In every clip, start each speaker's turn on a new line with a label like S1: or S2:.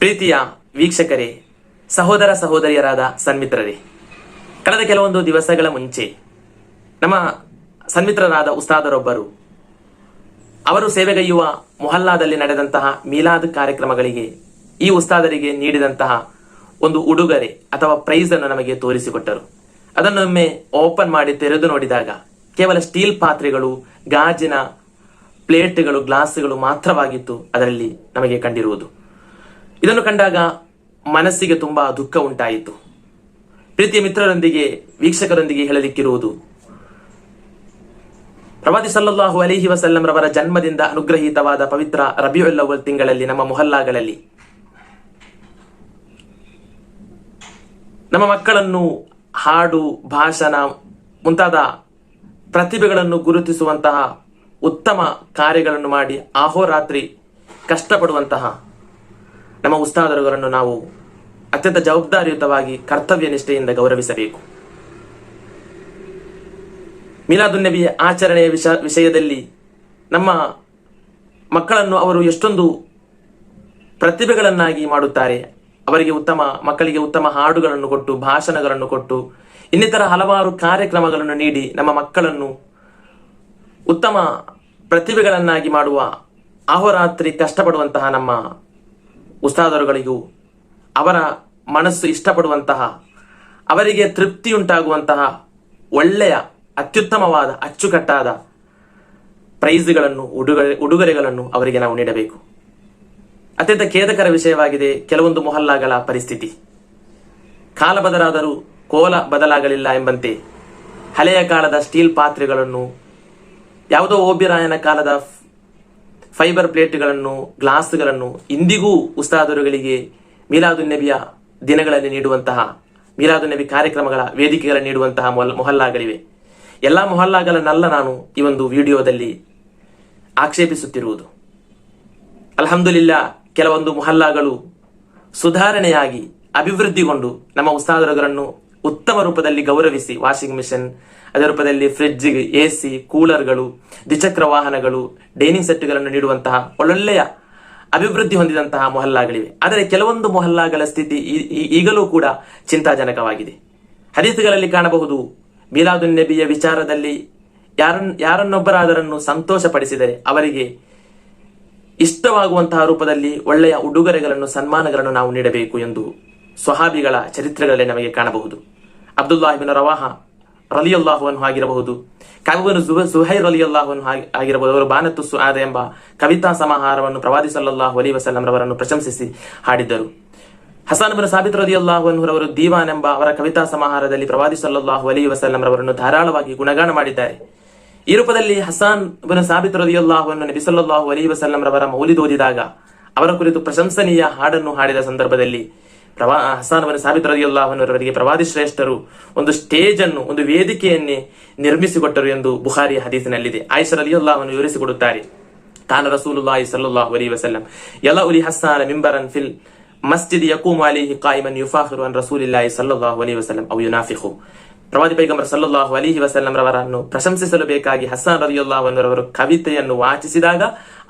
S1: ಪ್ರೀತಿಯ ವೀಕ್ಷಕರೇ, ಸಹೋದರ ಸಹೋದರಿಯರಾದ ಸನ್ಮಿತ್ರರೇ, ಕಳೆದ ಕೆಲವೊಂದು ದಿವಸಗಳ ಮುಂಚೆ ನಮ್ಮ ಸನ್ಮಿತ್ರರಾದ ಉಸ್ತಾದರೊಬ್ಬರು, ಅವರು ಸೇವೆಗೈಯುವ ಮೊಹಲ್ಲಾದಲ್ಲಿ ನಡೆದಂತಹ ಮೀಲಾದ್ ಕಾರ್ಯಕ್ರಮಗಳಿಗೆ ಈ ಉಸ್ತಾದರಿಗೆ ನೀಡಿದಂತಹ ಒಂದು ಉಡುಗೊರೆ ಅಥವಾ ಪ್ರೈಸ್ ಅನ್ನು ನಮಗೆ ತೋರಿಸಿಕೊಟ್ಟರು. ಅದನ್ನೊಮ್ಮೆ ಓಪನ್ ಮಾಡಿ ತೆರೆದು ನೋಡಿದಾಗ ಕೇವಲ ಸ್ಟೀಲ್ ಪಾತ್ರೆಗಳು, ಗಾಜಿನ ಪ್ಲೇಟ್ಗಳು, ಗ್ಲಾಸ್ಗಳು ಮಾತ್ರವಾಗಿತ್ತು ಅದರಲ್ಲಿ ನಮಗೆ ಕಂಡಿರುವುದು. ಇದನ್ನು ಕಂಡಾಗ ಮನಸ್ಸಿಗೆ ತುಂಬಾ ದುಃಖ ಉಂಟಾಯಿತು. ಪ್ರೀತಿಯ ಮಿತ್ರರೊಂದಿಗೆ, ವೀಕ್ಷಕರೊಂದಿಗೆ ಹೇಳಲಿಕ್ಕಿರುವುದು, ಪ್ರವಾದಿ ಸಲ್ಲಲ್ಲಾಹು ಅಲಿಹಿ ವಸಲ್ಲಂ ರವರ ಜನ್ಮದಿಂದ ಅನುಗ್ರಹೀತವಾದ ಪವಿತ್ರ ರಬಿಯುಲ್ ಅವಲ್ ತಿಂಗಳಲ್ಲಿ, ನಮ್ಮ ಮೊಹಲ್ಲಾಗಳಲ್ಲಿ. ನಮ್ಮ ಮಕ್ಕಳನ್ನು ಹಾಡು, ಭಾಷಣ, ಮುಂತಾದ ಪ್ರತಿಭೆಗಳನ್ನು ಗುರುತಿಸುವಂತಹ ಉತ್ತಮ ಕಾರ್ಯಗಳನ್ನು ಮಾಡಿ ಆಹೋರಾತ್ರಿ ಕಷ್ಟಪಡುವಂತಹ ನಮ್ಮ ಉಸ್ತಾದರುಗಳನ್ನು ನಾವು ಅತ್ಯಂತ ಜವಾಬ್ದಾರಿಯುತವಾಗಿ ಕರ್ತವ್ಯ ನಿಷ್ಠೆಯಿಂದ ಗೌರವಿಸಬೇಕು. ಮೀಲಾದುನ್ನಬಿ ಆಚರಣೆಯ ವಿಷ, ವಿಷಯದಲ್ಲಿ ನಮ್ಮ ಮಕ್ಕಳನ್ನು ಅವರು ಎಷ್ಟೊಂದು ಪ್ರತಿಭೆಗಳನ್ನಾಗಿ ಮಾಡುತ್ತಾರೆ. ಅವರಿಗೆ ಉತ್ತಮ, ಮಕ್ಕಳಿಗೆ ಉತ್ತಮ ಹಾಡುಗಳನ್ನು ಕೊಟ್ಟು, ಭಾಷಣಗಳನ್ನು ಕೊಟ್ಟು, ಇನ್ನಿತರ ಹಲವಾರು ಕಾರ್ಯಕ್ರಮಗಳನ್ನು ನೀಡಿ ನಮ್ಮ ಮಕ್ಕಳನ್ನು ಉತ್ತಮ ಪ್ರತಿಭೆಗಳನ್ನಾಗಿ ಮಾಡುವ ಅಹೋರಾತ್ರಿ ಕಷ್ಟಪಡುವಂತಹ ನಮ್ಮ ಉಸ್ತಾದರುಗಳಿಗೂ ಅವರ ಮನಸ್ಸು ಇಷ್ಟಪಡುವಂತಹ, ಅವರಿಗೆ ತೃಪ್ತಿಯುಂಟಾಗುವಂತಹ ಒಳ್ಳೆಯ, ಅತ್ಯುತ್ತಮವಾದ, ಅಚ್ಚುಕಟ್ಟಾದ ಪ್ರೈಸ್ಗಳನ್ನು, ಉಡುಗೊರೆ, ಉಡುಗೊರೆಗಳನ್ನು ಅವರಿಗೆ ನಾವು ನೀಡಬೇಕು. ಅತ್ಯಂತ ಖೇದಕರ ವಿಷಯವಾಗಿದೆ ಕೆಲವೊಂದು ಮೊಹಲ್ಲಾಗಳ ಪರಿಸ್ಥಿತಿ. ಕಾಲ ಬದಲಾದರೂ ಕೋಲ ಬದಲಾಗಲಿಲ್ಲ ಎಂಬಂತೆ ಹಳೆಯ ಕಾಲದ ಸ್ಟೀಲ್ ಪಾತ್ರೆಗಳನ್ನು, ಯಾವುದೋ ಓಬಿರಾಯನ ಕಾಲದ ಫೈಬರ್ ಪ್ಲೇಟ್ಗಳನ್ನು, ಗ್ಲಾಸ್ಗಳನ್ನು ಇಂದಿಗೂ ಉಸ್ತಾದರುಗಳಿಗೆ ಮೀಲಾದುನ್ನಬಿಯ ದಿನಗಳಲ್ಲಿ ನೀಡುವಂತಹ ಮೀಲಾದುನ್ನಬಿ ಕಾರ್ಯಕ್ರಮಗಳ ವೇದಿಕೆಗಳನ್ನು ನೀಡುವಂತಹ ಮೊಹಲ್ಲಾಗಳಿವೆ. ಎಲ್ಲ ಮೊಹಲ್ಲಾಗಳನ್ನೆಲ್ಲ ನಾನು ಈ ಒಂದು ವಿಡಿಯೋದಲ್ಲಿ ಆಕ್ಷೇಪಿಸುತ್ತಿರುವುದು. ಅಲ್ಹಮ್ದುಲಿಲ್ಲ ಕೆಲವೊಂದು ಮೊಹಲ್ಲಾಗಳು ಸುಧಾರಣೆಯಾಗಿ ಅಭಿವೃದ್ಧಿಗೊಂಡು ನಮ್ಮ ಉಸ್ತಾದರುಗಳನ್ನು ಉತ್ತಮ ರೂಪದಲ್ಲಿ ಗೌರವಿಸಿ ವಾಷಿಂಗ್ ಮಿಷನ್ ಅದರ ರೂಪದಲ್ಲಿ ಫ್ರಿಡ್ಜ್ ಎ ಸಿ ಕೂಲರ್ಗಳು, ದ್ವಿಚಕ್ರ ವಾಹನಗಳು, ಡೈನಿಂಗ್ ಸೆಟ್ಗಳನ್ನು ನೀಡುವಂತಹ ಒಳ್ಳೊಳ್ಳೆಯ ಅಭಿವೃದ್ಧಿ ಹೊಂದಿದಂತಹ ಮೊಹಲ್ಲಾಗಳಿವೆ. ಆದರೆ ಕೆಲವೊಂದು ಮೊಹಲ್ಲಾಗಳ ಸ್ಥಿತಿ ಈಗಲೂ ಕೂಡ ಚಿಂತಾಜನಕವಾಗಿದೆ. ಹದೀಸುಗಳಲ್ಲಿ ಕಾಣಬಹುದು, ಮೀಲಾದುನ್ ನಬಿಯ ವಿಚಾರದಲ್ಲಿ ಯಾರನ್, ಯಾರನ್ನೊಬ್ಬರಾದರನ್ನು ಸಂತೋಷಪಡಿಸಿದರೆ ಅವರಿಗೆ ಇಷ್ಟವಾಗುವಂತಹ ರೂಪದಲ್ಲಿ ಒಳ್ಳೆಯ ಉಡುಗೊರೆಗಳನ್ನು, ಸನ್ಮಾನಗಳನ್ನು ನಾವು ನೀಡಬೇಕು ಎಂದು ಸ್ವಹಾಬಿಗಳ ಚರಿತ್ರೆಗಳಲ್ಲಿ ನಮಗೆ ಕಾಣಬಹುದು. ಅಬ್ದುಲ್ಲಾಹಿಬಿನ್ ರವಾಹ ರಲಿಯಲ್ಲಾಹುವನ್ನು ಆಗಿರಬಹುದು. ಕವಿಬನು ಸುಹೈರ್ ರಲಿಯಲ್ಲಾಹುವನ್ನು ಆಗಿರಬಹುದು. ಅವರು ಬಾನತ್ತು ಸುಆದ ಎಂಬ ಕವಿತಾ ಸಮಾಹಾರವನ್ನು ಪ್ರವಾದಿ ಸಲ್ಲಲ್ಲಾಹು ಅಲಿ ವಸಲ್ಲಂ ರವರನ್ನು ಪ್ರಶಂಸಿಸಿ ಹಾಡಿದ್ದರು. ಹಸಾನ್ ಬಿನ್ ಸಾಬಿತ್ ರದಿಯಲ್ಲಾಹು ಅವರು ದೀವಾನ್ ಎಂಬ ಅವರ ಕವಿತಾ ಸಮಾಹಾರದಲ್ಲಿ ಪ್ರವಾದಿ ಸಲ್ಲಲ್ಲಾಹು ಅಲಿ ವಸಲ್ಲಂ ರವರನ್ನು ಧಾರಾಳವಾಗಿ ಗುಣಗಾನ ಮಾಡಿದ್ದಾರೆ. ಈ ರೂಪದಲ್ಲಿ ಹಸಾನ್ ಬಿನ್ ಸಾಬಿತ್ ರದಿಯಲ್ಲಾಹುವನ್ನು ನಬಿ ಸಲ್ಲಲ್ಲಾಹು ಅಲಿ ವಸಲ್ಲಂ ರವರ ಮೌಲಿದ್ ಓದಿದಾಗ ಅವರ ಕುರಿತು ಪ್ರಶಂಸನೀಯ ಹಾಡನ್ನು ಹಾಡಿದ ಸಂದರ್ಭದಲ್ಲಿ ಪ್ರವಾ ಹಸಾನ್ ಬಿನ್ ಸಾಬಿತ್ ರವರಿಗೆ ಪ್ರವಾದಿ ಶ್ರೇಷ್ಠರು ಒಂದು ಸ್ಟೇಜ್ ಅನ್ನು, ಒಂದು ವೇದಿಕೆಯನ್ನೇ ನಿರ್ಮಿಸಿಕೊಟ್ಟರು ಎಂದು ಬುಹಾರಿ ಹದೀಸಿನಲ್ಲಿದೆ. ಆಯಿಷ ರದಿಯಲ್ಲಾಹನ್ನು ವಿವರಿಸಿಕೊಡುತ್ತಾರೆ. ತಾನ ರಸೂಲುಲ್ಲಾಹಿ ಸಲ್ಲಲ್ಲಾಹು ಅಲಿ ವಸಲ್ಲಂ ಎಲ್ಲ ಉಲಿ ಹಸ್ಸಾನ ಮಿಂಬರನ್ ಫಿಲ್ ಮಸ್ಜಿದ್ ಯಕೂಮ್ ಅಲಿಹಿ ಕಾಯಿಮನ್ ಯುಫಾಖಿರು ಅನ್ ರಸೂಲಿಲ್ಲಾಹಿ ಸಲ್ಲಲ್ಲಾಹು ಅಲೈಹಿ ವಸಲ್ಲಂ ಅವು ಯುನಾಫಿಹು ಪ್ರವಾದಿ ಪೈಗಂಬರ್ ಸಲ್ಲಲ್ಲಾಹು ಅಲಿಹಿ ವಸಲ್ಲಂ ರವರನ್ನು ಪ್ರಶಂಸಿಸಲು ಬೇಕಾಗಿ ಹಸ್ಸಾನ್ ರದಿಯುಲ್ಲಾಹನವರು ಕವಿತೆಯನ್ನು ವಾಚಿಸಿದಾಗ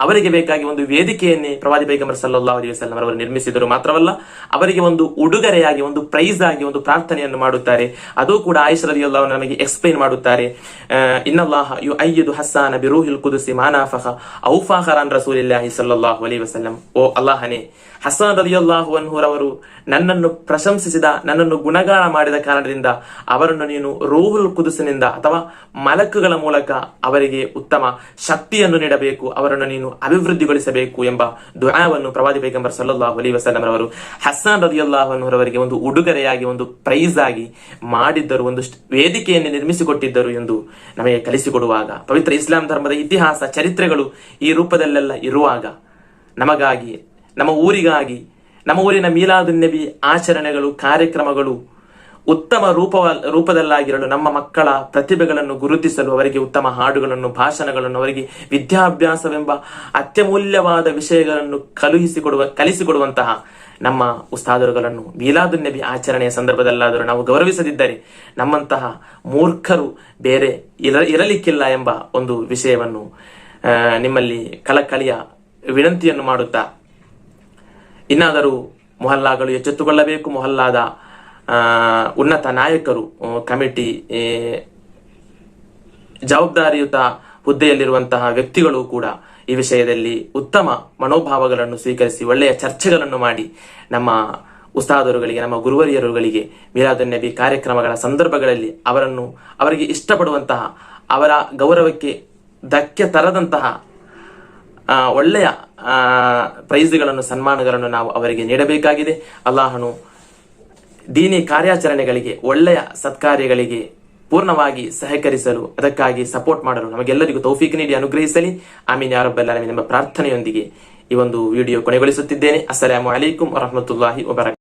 S1: ಅವರಿಗೆ ಬೇಕಾಗಿ ಒಂದು ವೇದಿಕೆಯನ್ನೇ ಪ್ರವಾದಿ ಪೈಗಂಬರ್ ಸಲ್ಲಾ ಅಲಿ ವಸಲ್ಲಂ ಅವರು ನಿರ್ಮಿಸಿದರು. ಮಾತ್ರವಲ್ಲ, ಅವರಿಗೆ ಒಂದು ಉಡುಗೊರೆಯಾಗಿ, ಒಂದು ಪ್ರೈಸ್ ಆಗಿ ಒಂದು ಪ್ರಾರ್ಥನೆಯನ್ನು ಮಾಡುತ್ತಾರೆ. ಅದು ಕೂಡ ಆಯಿಷ್ ರದಿಯುಲ್ಲಾಹ ನಮಗೆ ಎಕ್ಸ್ಪ್ಲೈನ್ ಮಾಡುತ್ತಾರೆ. ಇನ್ನಲ್ಲಾಹ ಯು ಅಯ್ಯದು ಹಸ್ಸಾನ ಬಿರೂಹಿಲ್ ಕುದುಸಿ ಮಾನಾಫಹ ಔಫಾಖರಾನ್ ರಸೂಲಿಲ್ಲಾಹಿ ಸಲ್ಲಲ್ಲಾಹು ಅಲಿ ವಸಲ್ಲಂ. ಓ ಅಲ್ಲಾಹನೇ, ಹಸ್ಸಾನ್ ರಲಿಯಲ್ಲಾಹು ಅನ್ಹುರವರು ನನ್ನನ್ನು ಪ್ರಶಂಸಿಸಿದ, ನನ್ನನ್ನು ಗುಣಗಾನ ಮಾಡಿದ ಕಾರಣದಿಂದ ಅವರನ್ನು ನೀನು ರೋಹುಲ್ ಕುದುಸಿನಿಂದ ಅಥವಾ ಮಲಕುಗಳ ಮೂಲಕ ಅವರಿಗೆ ಉತ್ತಮ ಶಕ್ತಿಯನ್ನು ನೀಡಬೇಕು. ಅವರನ್ನು ನೀನು ಅಭಿವೃದ್ಧಿಗೊಳಿಸಬೇಕು ಎಂಬ ದುಆವನ್ನು ಪ್ರವಾದಿ ಪೈಗಂಬರ್ ಸಲ್ಲಲ್ಲಾಹು ಅಲಿ ವಸಲ್ಲಂ ರವರು ಹಸ್ಸಾನ್ ಒಂದು ಉಡುಗೊರೆಯಾಗಿ, ಒಂದು ಪ್ರೈಸ್ ಆಗಿ ಮಾಡಿದ್ದರು ಒಂದು ವೇದಿಕೆಯನ್ನು ನಿರ್ಮಿಸಿಕೊಟ್ಟಿದ್ದರು ಎಂದು ನಮಗೆ ಕಲಿಸಿಕೊಡುವಾಗ. ಪವಿತ್ರ ಇಸ್ಲಾಂ ಧರ್ಮದ ಇತಿಹಾಸ, ಚರಿತ್ರೆಗಳು ಈ ರೂಪದಲ್ಲೆಲ್ಲ ಇರುವಾಗ ನಮಗಾಗಿ, ನಮ್ಮ ಊರಿಗಾಗಿ, ನಮ್ಮ ಊರಿನ ಮೀಲಾದುನ್ನಬಿ ಆಚರಣೆಗಳು, ಕಾರ್ಯಕ್ರಮಗಳು ಉತ್ತಮ ರೂಪ ರೂಪದಲ್ಲಾಗಿರಲು ನಮ್ಮ ಮಕ್ಕಳ ಪ್ರತಿಭೆಗಳನ್ನು ಗುರುತಿಸಲು ಅವರಿಗೆ ಉತ್ತಮ ಹಾಡುಗಳನ್ನು, ಭಾಷಣಗಳನ್ನು, ಅವರಿಗೆ ವಿದ್ಯಾಭ್ಯಾಸವೆಂಬ ಅತ್ಯಮೂಲ್ಯವಾದ ವಿಷಯಗಳನ್ನು ಕಲುಹಿಸಿಕೊಡುವ, ಕಲಿಸಿಕೊಡುವಂತಹ ನಮ್ಮ ಉಸ್ತಾದರುಗಳನ್ನು ಮೀಲಾದುನ್ನಬಿ ಆಚರಣೆಯ ಸಂದರ್ಭದಲ್ಲಾದರೂ ನಾವು ಗೌರವಿಸದಿದ್ದರೆ ನಮ್ಮಂತಹ ಮೂರ್ಖರು ಬೇರೆ ಇರ, ಇರಲಿಕ್ಕಿಲ್ಲ ಎಂಬ ಒಂದು ವಿಷಯವನ್ನು ನಿಮ್ಮಲ್ಲಿ ಕಳಕಳಿಯ ವಿನಂತಿಯನ್ನು ಮಾಡುತ್ತಾ, ಇನ್ನಾದರೂ ಮೊಹಲ್ಲಾಗಳು ಎಚ್ಚೆತ್ತುಕೊಳ್ಳಬೇಕು, ಮೊಹಲ್ಲಾದ ಉನ್ನತ ನಾಯಕರು ಕಮಿಟಿ ಜವಾಬ್ದಾರಿಯುತ ಹುದ್ದೆಯಲ್ಲಿರುವಂತಹ ವ್ಯಕ್ತಿಗಳು ಕೂಡ ಈ ವಿಷಯದಲ್ಲಿ ಉತ್ತಮ ಮನೋಭಾವಗಳನ್ನು ಸ್ವೀಕರಿಸಿ ಒಳ್ಳೆಯ ಚರ್ಚೆಗಳನ್ನು ಮಾಡಿ ನಮ್ಮ ಉಸ್ತಾದರುಗಳಿಗೆ, ನಮ್ಮ ಗುರುವರಿಯರುಗಳಿಗೆ ನಬಿ ಕಾರ್ಯಕ್ರಮಗಳ ಸಂದರ್ಭಗಳಲ್ಲಿ ಅವರನ್ನು, ಅವರಿಗೆ ಇಷ್ಟಪಡುವಂತಹ, ಅವರ ಗೌರವಕ್ಕೆ ಧಕ್ಕೆ ತರದಂತಹ ಒಳ್ಳೆಯ ಪ್ರೈಸ್ಗಳನ್ನು, ಸನ್ಮಾನಗಳನ್ನು ನಾವು ಅವರಿಗೆ ನೀಡಬೇಕಾಗಿದೆ. ಅಲ್ಲಾಹನು ದೀನಿ ಕಾರ್ಯಾಚರಣೆಗಳಿಗೆ, ಒಳ್ಳೆಯ ಸತ್ಕಾರ್ಯಗಳಿಗೆ ಪೂರ್ಣವಾಗಿ ಸಹಕರಿಸಲು, ಅದಕ್ಕಾಗಿ ಸಪೋರ್ಟ್ ಮಾಡಲು ನಮಗೆಲ್ಲರಿಗೂ ತೌಫೀಕ್ ನೀಡಿ ಅನುಗ್ರಹಿಸಲಿ. ಆಮೀನ್. ಯಾರೊಬ್ಬಲ್ಲ ಎಂಬ ಪ್ರಾರ್ಥನೆಯೊಂದಿಗೆ ಈ ಒಂದು ವಿಡಿಯೋ ಕೊನೆಗೊಳಿಸುತ್ತಿದ್ದೇನೆ. ಅಸ್ಸಲಾಮು ಅಲೈಕುಂ ವರಹಮತುಲ್ಲಾಹಿ ವಬರಕಾತ್